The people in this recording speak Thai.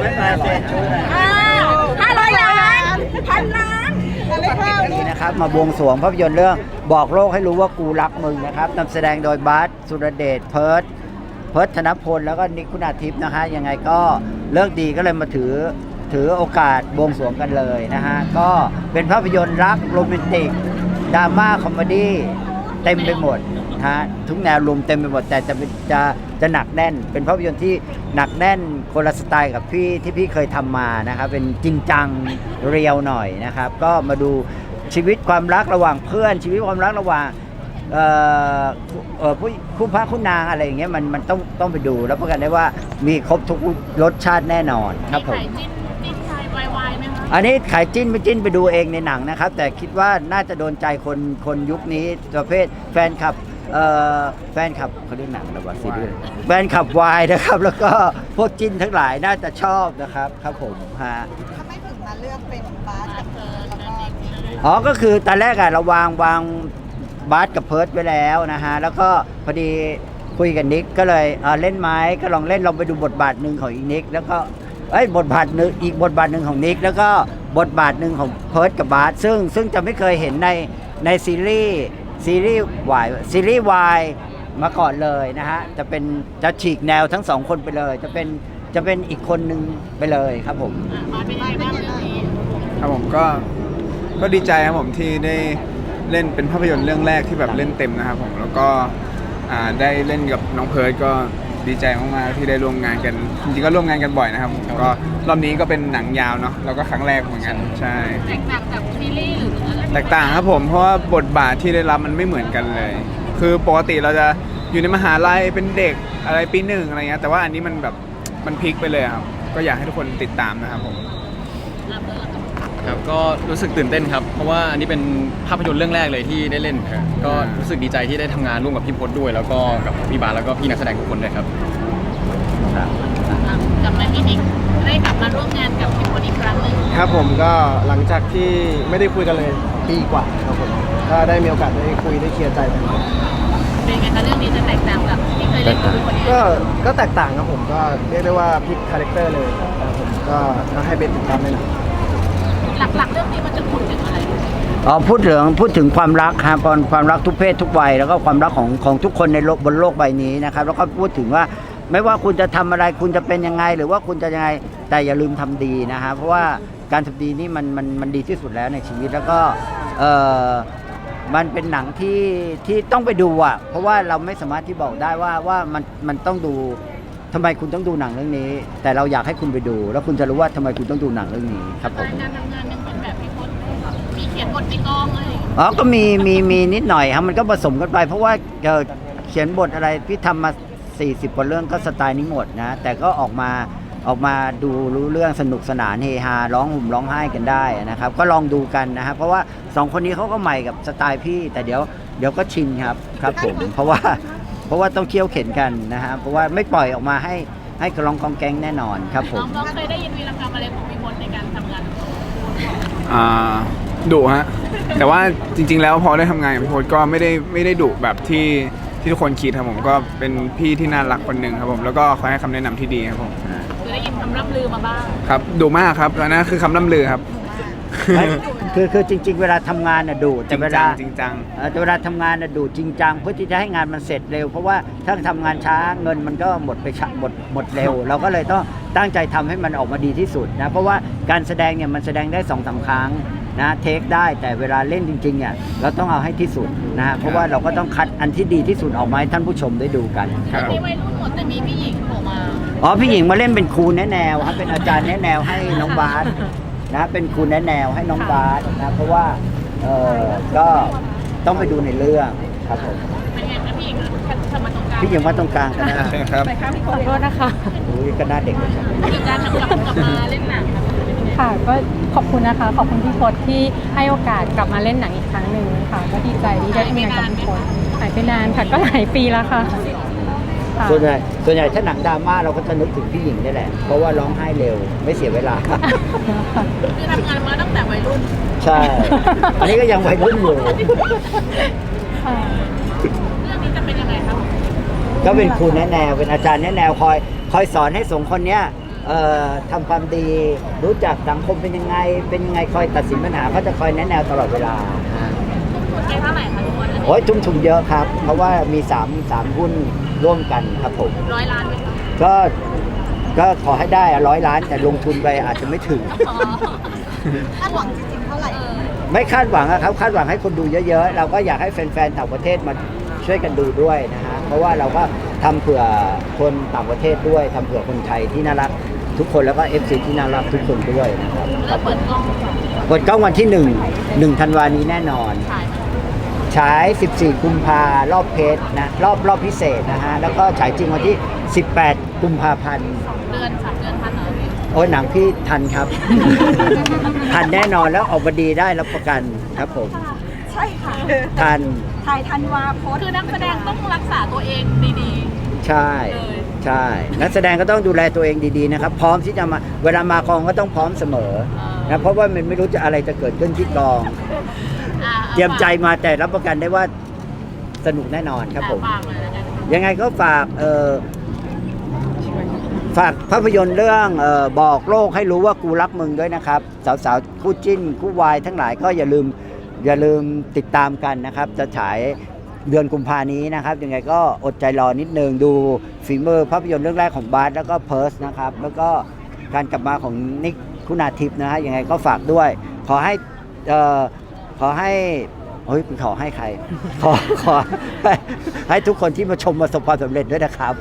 ไม่มาเซ็นช่วยหน่อยห้าร้อยล้านพันล้านวันนี้นะครับมาบวงสรวงภาพยนตร์เรื่องบอกโลกให้รู้ว่ากูรักมึงนะครับนำแสดงโดยบาสสุรเดชเพิร์ดเพิร์ดธนพลแล้วก็นิคุณาทิพย์นะฮะยังไงก็เลิกดีก็เลยมาถือถือโอกาสบวงสรวงกันเลยนะฮะก็เป็นภาพยนตร์รักโรแมนติกดราม่าคอมเมดี้ เต็มไปหมดนะฮะทุกแนวรวมเต็มไปหมดแต่จะเป็นจะจะหนักแน่น เป็นภาพยนตร์ที่หนักแน่นคนละสไตล์กับพี่ที่พี่เคยทำมานะครับเป็นจริงจังเรียวหน่อยนะครับ ก็มาดูชีวิตความรักระหว่างเพื่อน ชีวิตความรักระหว่างเอ่อเอ่อผู้คู่พระคู่นางอะไรอย่างเงี้ยมันมันต้องต้องไปดู แล้วประกันได้ว่ามีครบทุกรสชาติแน่นอนครับผมขายจิ้น อันนี้ขายจิ้นไม่จิ้นไปดูเองในหนังนะครับ แต่คิดว่าน่าจะโดนใจคนคนยุคนี้ประเภทแฟนคลับเอ่อแฟนคลับเขาเรียกหนังระบาซีรีส์แฟนคลับวายนะครับ แล้วก็พวกจิ้นทั้งหลายน่าจะชอบนะครับครับผมฮะถ้าไม่ถึงมาเลือกเป็นบาสกับเธอแล้วก็อ๋อ ก็คือตอนแรกอะเราวางวางบาสกับเพิร์ดไว้แล้วนะฮะ แล้วก็พอดีคุยกับนิกก็เลยเอ่อเล่นไหมก็ลองเล่นลองไปดูบทบาทหนึ่งของอีกนิก แล้วก็ เอ้ยบทบาทหนึ่งอีกบทบาทหนึ่งของนิกแล้วก็บทบาทหนึ่งของเพิร์ดกับบาสซึ่งซึ่งจะไม่เคยเห็นในในซีรีส์ซีรีส์วายซีรีส์วายมาก่อนเลยนะฮะจะเป็นจะฉีกแนวทั้งสองคนไปเลย จะเป็นจะเป็นอีกคนหนึ่งไปเลยครับผมมาเป็นไงบ้างเรื่องนี้ครับผมก็ก็ดีใจครับผมที่ได้เล่นเป็นภาพยนตร์เรื่องแรกที่แบบเล่นเต็มนะครับผมแล้วก็ได้เล่นกับน้องเพิร์ดก็ ดีใจมากๆที่ได้ร่วมงานกันจริงๆก็ร่วมงานกันบ่อยนะครับผมก็รอบนี้ก็เป็นหนังยาวเนาะแล้วก็ครั้งแรกเหมือนกันใช่ แตกต่างจากซีรีส์หรืออะไรแตกต่างครับผมเพราะว่าบทบาทที่ได้รับมันไม่เหมือนกันเลย คือปกติเราจะอยู่ในมหาลัยเป็นเด็กอะไรปีหนึ่งอะไรเงี้ยแต่ว่าอันนี้มันแบบมันพลิกไปเลยครับ ก็อยากให้ทุกคนติดตามนะครับผม ครับก็รู้สึกตื่นเต้นครับ เพราะว่าอันนี้เป็นภาพยนตร์เรื่องแรกเลยที่ได้เล่นครับก็รู้สึกดีใจที่ได้ทำงานร่วมกับพี่พจน์ด้วย แล้วก็กับพี่บาสแล้วก็พี่นักแสดงทุกคนด้วยครับ กลับมาที่นิกได้กลับมาร่วมงานกับพี่พลอีกครั้งหนึ่งครับผมก็หลังจากที่ไม่ได้คุยกันเลยปีกว่าครับผมก็ได้มีโอกาสได้คุยได้เคลียร์ใจกันเป็นไงคะเรื่องนี้จะแตกต่างกับที่เคยเล่นกับพี่พลก็ก็แตกต่างครับผมก็เรียกได้ว่าพลิกคาแรคเตอร์เลยครับผมก็ก็ให้เป็นติดตามในหนัง หลักๆเรื่องนี้มันจะพูดถึงอะไรอ๋อพูดถึงพูดถึงความรักครับความความรักทุกเพศทุกวัยแล้วก็ความรักของของทุกคนในโลกบนโลกใบนี้นะครับ แล้วก็พูดถึงว่าไม่ว่าคุณจะทำอะไรคุณจะเป็นยังไง หรือว่าคุณจะยังไงแต่อย่าลืมทำดีนะฮะเพราะว่าการทำดีนี่มันมันมันดีที่สุดแล้วในชีวิตแล้วก็เออมันเป็นหนังที่ที่ต้องไปดูอะเพราะว่าเราไม่สามารถที่บอกได้ว่าว่ามันมันต้องดู ทำไมคุณต้องดูหนังเรื่องนี้ แต่เราอยากให้คุณไปดู แล้วคุณจะรู้ว่าทำไมคุณต้องดูหนังเรื่องนี้ครับผม การทำงานยังเป็นแบบพี่พลมีเขียนบทในกองอะไรอย่างเงี้ยอ๋อ ก็มี มี มีนิดหน่อยครับ มันก็ผสมกันไป เพราะว่าเอ่อเขียนบทอะไรพี่ทำมา 40กว่าเรื่องก็สไตล์นี้หมดนะ แต่ก็ออกมา ออกมาดูรู้เรื่องสนุกสนานเฮฮา ร้องห่มร้องไห้กันได้นะครับ ก็ลองดูกันนะครับเพราะว่าสองคนนี้เขาก็ใหม่กับสไตล์พี่ แต่เดี๋ยว เดี๋ยวก็ชินครับ ครับผม เพราะว่า เพราะว่าต้องเคี่ยวเข็นกันนะฮะเพราะว่าไม่ปล่อยออกมาให้ให้กระลองกองแกงแน่นอนครับผมน้องๆเคยได้ยินวีรกรรมอะไรของพี่พลในการทำงานอ่าดุฮะแต่ว่าจริง ๆ แล้วพอได้ทำงานกับพี่พจน์ก็ไม่ได้ไม่ได้ดุแบบที่ที่ทุกคนคิดครับผมก็เป็นพี่ที่น่ารักคนหนึ่งครับผมแล้วก็คอยให้คำแนะนำที่ดีครับผมคือได้ยินคำร่ำลือมาบ้าง ครับดุมากครับแล้วนั่นคือคำล่ำลือครับ ไม่ คือคือจริง ๆ เวลาทำงานน่ะดูจแต่ริงเวจัลางจริงจัง เอ่อแต่เวลาทำงานน่ะดูจริงจังเพื่อที่จะให้งานมันเสร็จเร็ว เพราะว่าถ้าทำงานช้าเงินมันก็หมดไปช้าหมดหมดเร็ว เราก็เลยต้องตั้งใจทำให้มันออกมาดีที่สุดนะเพราะว่าการแสดงเนี่ยมันแสดงได้สองสามครั้งนะเทคได้แต่เวลาเล่นจริงๆเนี่ยเราต้องเอาให้ที่สุดนะฮะเพราะว่าเราก็ต้องคัดอันที่ดีที่สุดออกมาให้ท่านผู้ชมได้ดูกัน ครับมีวัยรุ่นหมดแต่มีพี่หญิงโผล่มา อ๋อพี่หญิงมาเล่นเป็นครูแนะแนวครับเป็นอาจารย์แนะแนวให้น้องบาส นะเป็นครูแนะแนวให้น้องบาสนะเพราะว่าเออก็ต้องไปดูในเรื่องครับผมเป็นไงคะพี่หญิงทำมาตรงกลางพี่หญิงว่าตรงกลางกันนะใช่ครับขอโทษนะคะอุ้ยก็หน้าเด็กเลยครับมีการนำกลับกลับมาเล่นหนังค่ะค่ะก็ขอบคุณนะคะ ขอบคุณพี่พศที่ให้โอกาสกลับมาเล่นหนังอีกครั้งหนึ่งค่ะ ก็ดีใจที่ได้ทำงานกับพี่พศหายไปนานค่ะก็หลายปีแล้วค่ะ ค่ะ ส่วนใหญ่ส่วนใหญ่ถ้าหนังดราม่าเราก็จะนึกถึงพี่หญิงนี่แหละ เพราะว่าร้องไห้เร็วไม่เสียเวลา คือทำงานมาตั้งแต่วัยรุ่น ใช่ อันนี้ก็ยังวัยรุ่นอยู่ ค่ะ เรื่องนี้จะเป็นยังไงครับก็เป็นครูแนะแนวเป็นอาจารย์แนะแนวคอยคอยสอนให้สองคนเนี้ยเอ่อทำความดีรู้จักสังคมเป็นยังไง เป็นยังไงคอยตัดสินปัญหาเขาจะคอยแนะแนวตลอดเวลาฮะคุณไปเท่าไหร่คะทุกคนโอ้ยทุ่มทุนเยอะครับ เพราะว่ามี3ามสามหุ้น ร่วมกันครับผมร้อยล้านไหมคะก็ก็ขอให้ได้ร้อยล้านแต่ลงทุนไปอาจจะไม่ถึง อ๋อคาดหวังจริงๆเท่าไหร่เออไม่คาดหวังอะครับคาดหวังให้คนดูเยอะๆ เราก็อยากให้แฟนๆต่างประเทศมาช่วยกันดูด้วยนะฮะเพราะว่าเราก็ทำเผื่อคนต่างประเทศด้วยทำเผื่อคนไทยที่น่ารักทุกคนแล้วก็เอฟซีที่น่ารักทุกคนด้วยนะครับเริ่มเปิดกล้องค่ะเปิดกล้องวันที่1 1ธันวานี้แน่นอน ถ่าย ฉาย 14 กุมภารอบเพจนะ รอบรอบพิเศษนะฮะ แล้วก็ฉายจริงวันที่ 18 กุมภาพันธ์ เดือนสามเดือนทันเหรอพี่โอ้ยหนังพี่ทันครับ ทันแน่นอนแล้วออกมาดีได้รับประกันครับผม ใช่ค่ะทัน ถ่ายธันวาคมคือนักแสดงต้องรักษาตัวเองดีใช่เลยใช่ นักแสดงก็ต้องดูแลตัวเองดีๆนะครับ พร้อมที่จะมา เวลามากองก็ต้องพร้อมเสมอนะ เพราะว่ามันไม่รู้จะอะไรจะเกิดขึ้นที่กองๆ อะเตรียมใจมาแต่รับประกันได้ว่าสนุกแน่นอนครับผม ฝากเลยแล้วกันยังไงก็ฝากเออฝากภาพยนตร์เรื่องเออบอกโลกให้รู้ว่ากูรักมึงด้วยนะครับ สาวๆ คู่จิ้น คู่วายทั้งหลายก็อย่าลืมอย่าลืมติดตามกันนะครับ จะฉายเดือนกุมภานี้นะครับ ยังไงก็อดใจรอนิดนึง ดูฝีมือภาพยนตร์เรื่องแรกของบาสแล้วก็เพิร์สนะครับ แล้วก็การกลับมาของนิกคุณาทิพย์นะฮะยังไงก็ฝากด้วย ขอให้เอ่อ ขอให้เฮ้ยขอให้ใคร ขอขอให้ให้ทุกคนที่มาชมประสบความสำเร็จด้วยนะครับ